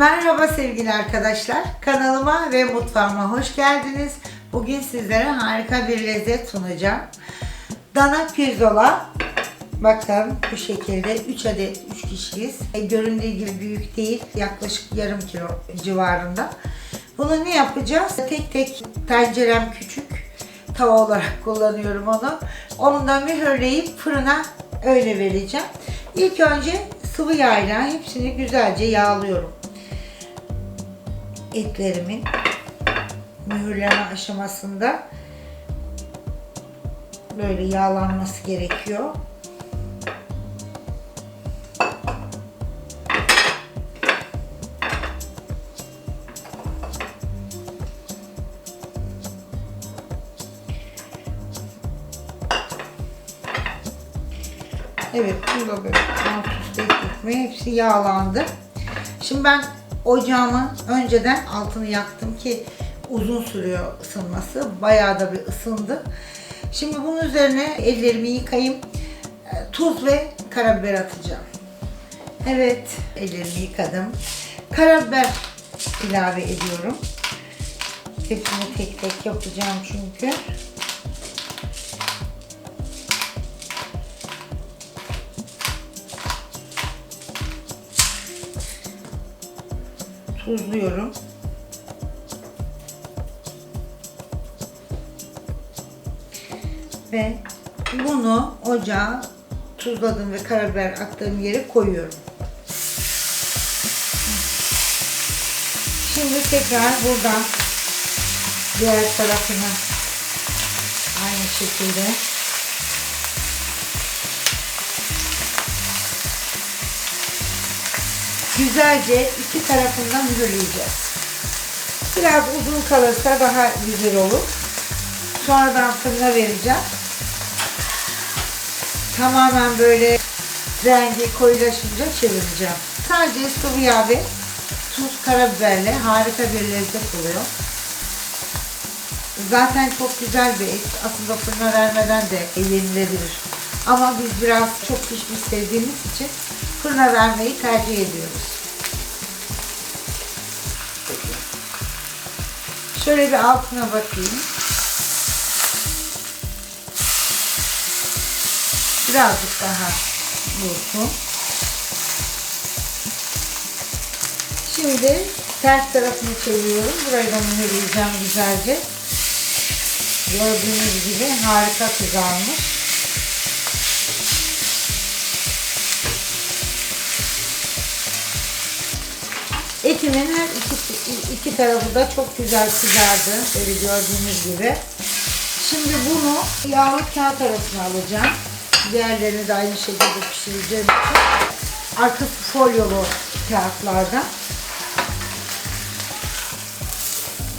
Merhaba sevgili arkadaşlar. Kanalıma ve mutfağıma hoş geldiniz. Bugün sizlere harika bir lezzet sunacağım. Dana pirzola. Bakın bu şekilde 3 adet 3 kişiyiz. E, Göründüğü gibi büyük değil. Yaklaşık yarım kilo civarında. Bunu ne yapacağız? Tek tek tencerem küçük. Tava olarak kullanıyorum onu. Onu da mühürleyip fırına öyle vereceğim. İlk önce sıvı yağla hepsini güzelce yağlıyorum etlerimin mühürleme aşamasında böyle yağlanması gerekiyor. Evet, burada böyle alt üst hepsi yağlandı. Şimdi ben ocağımın önceden altını yaktım ki uzun sürüyor ısınması. Bayağı da bir ısındı. Şimdi bunun üzerine ellerimi yıkayayım. E, Tuz ve karabiber atacağım. Evet, ellerimi yıkadım. Karabiber ilave ediyorum. Hepsini tek tek yapacağım çünkü. Tuzluyorum. Ve bunu ocağa tuzladım ve karabiber attığım yere koyuyorum. Şimdi tekrar buradan diğer tarafını aynı şekilde güzelce iki tarafından mühürleyeceğiz. Biraz uzun kalırsa daha güzel olur. Sonradan fırına vereceğim. Tamamen böyle rengi koyulaşınca çevireceğim. Sadece sıvı yağ ve tuz, karabiberle harika bir lezzet oluyor. Zaten çok güzel bir et. Aslında fırına vermeden de yenilebilir. Ama biz biraz çok pişmiş sevdiğimiz için fırına vermeyi tercih ediyoruz. Şöyle bir altına bakayım. Birazcık daha bulsun. Şimdi ters tarafını çeviriyorum. Burayı da mühürleyeceğim güzelce. Gördüğünüz gibi harika kızarmış. Etimin her iki, iki tarafı da çok güzel kızardı. Böyle gördüğünüz gibi. Şimdi bunu yağlı kağıt arasına alacağım. Diğerlerini de aynı şekilde pişireceğim için. Arkası folyolu kağıtlardan.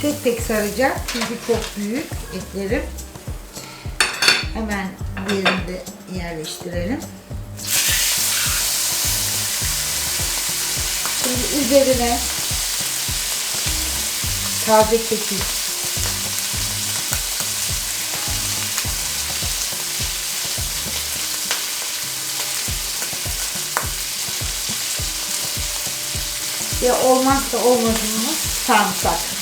Tek tek saracağım çünkü çok büyük etlerim. Hemen diğerini yerleştirelim. Şimdi üzerine taze kekik ve olmazsa olmazımız sarımsak.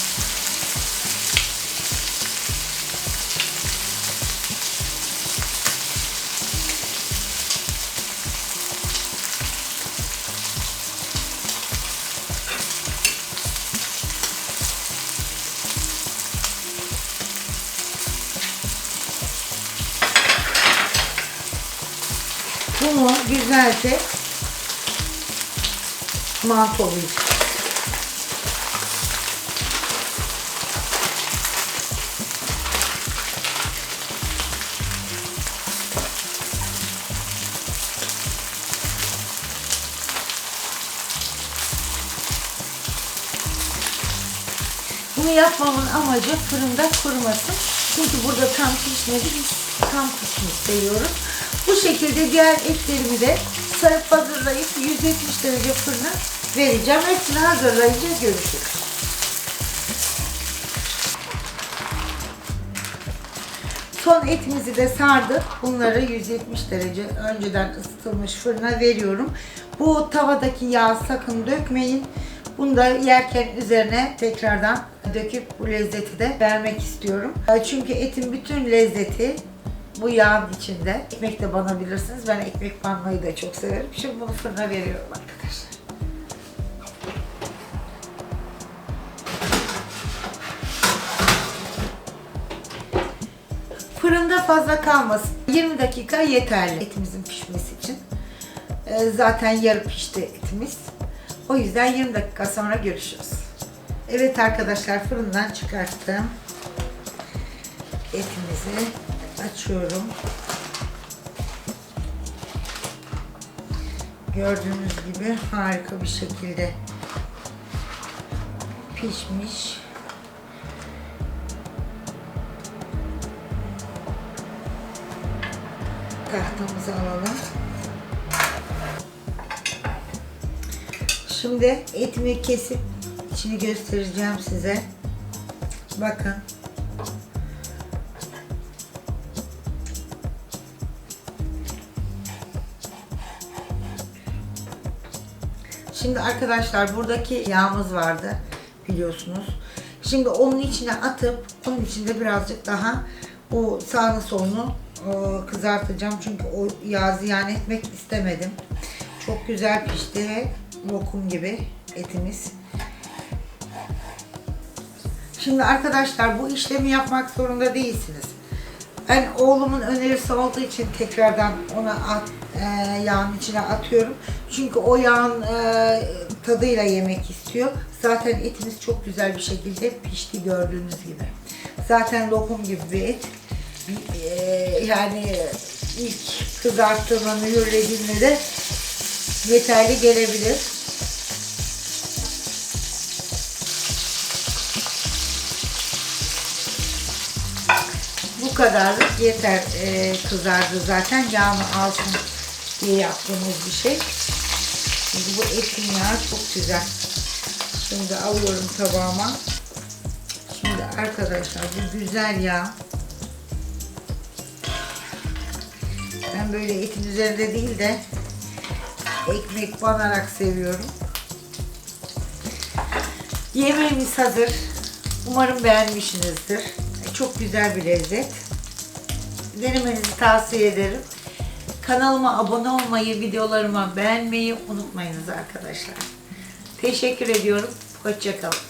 Bunu güzelce mantolayacağız. Bunu yapmamın amacı fırında kurumasın. Çünkü burada tam pişmedi. Biz tam pişmiş seviyoruz. Bu şekilde diğer etlerimi de sarıp hazırlayıp 170 derece fırına vereceğim. Hepsini hazırlayınca görüşürüz. Son etimizi de sardık. Bunları 170 derece önceden ısıtılmış fırına veriyorum. Bu tavadaki yağ sakın dökmeyin. Bunu da yerken üzerine tekrardan döküp bu lezzeti de vermek istiyorum. Çünkü etin bütün lezzeti bu yağın içinde. Ekmek de banabilirsiniz. Ben ekmek banmayı da çok severim. Şimdi bunu fırına veriyorum arkadaşlar. Fırında fazla kalmasın. 20 dakika yeterli etimizin pişmesi için. Ee, zaten yarı pişti etimiz. O yüzden 20 dakika sonra görüşürüz. Evet arkadaşlar fırından çıkarttım. Etimizi açıyorum. Gördüğünüz gibi harika bir şekilde pişmiş. Tahtamızı alalım. Şimdi etimi kesip içini göstereceğim size. Bakın. Şimdi arkadaşlar buradaki yağımız vardı biliyorsunuz. Şimdi onun içine atıp onun içinde birazcık daha o sağını solunu e, kızartacağım. Çünkü o yağı ziyan etmek istemedim. Çok güzel pişti lokum gibi etimiz. Şimdi arkadaşlar bu işlemi yapmak zorunda değilsiniz. Ben oğlumun önerisi olduğu için tekrardan ona at, e, yağın içine atıyorum. Çünkü o yağın e, tadıyla yemek istiyor. Zaten etimiz çok güzel bir şekilde pişti gördüğünüz gibi. Zaten lokum gibi bir et. E, yani ilk kızarttığımda, mühürlediğimde de yeterli gelebilir. Bu kadarlık yeter e, kızardı zaten yağını alsın diye yaptığımız bir şey. Şimdi bu etin yağı çok güzel. Şimdi alıyorum tabağıma. Şimdi arkadaşlar bu güzel yağ. Ben böyle etin üzerinde değil de ekmek banarak seviyorum. Yemeğimiz hazır. Umarım beğenmişsinizdir. Çok güzel bir lezzet. Denemenizi tavsiye ederim. Kanalıma abone olmayı, videolarıma beğenmeyi unutmayınız arkadaşlar. Teşekkür ediyorum. Hoşçakalın.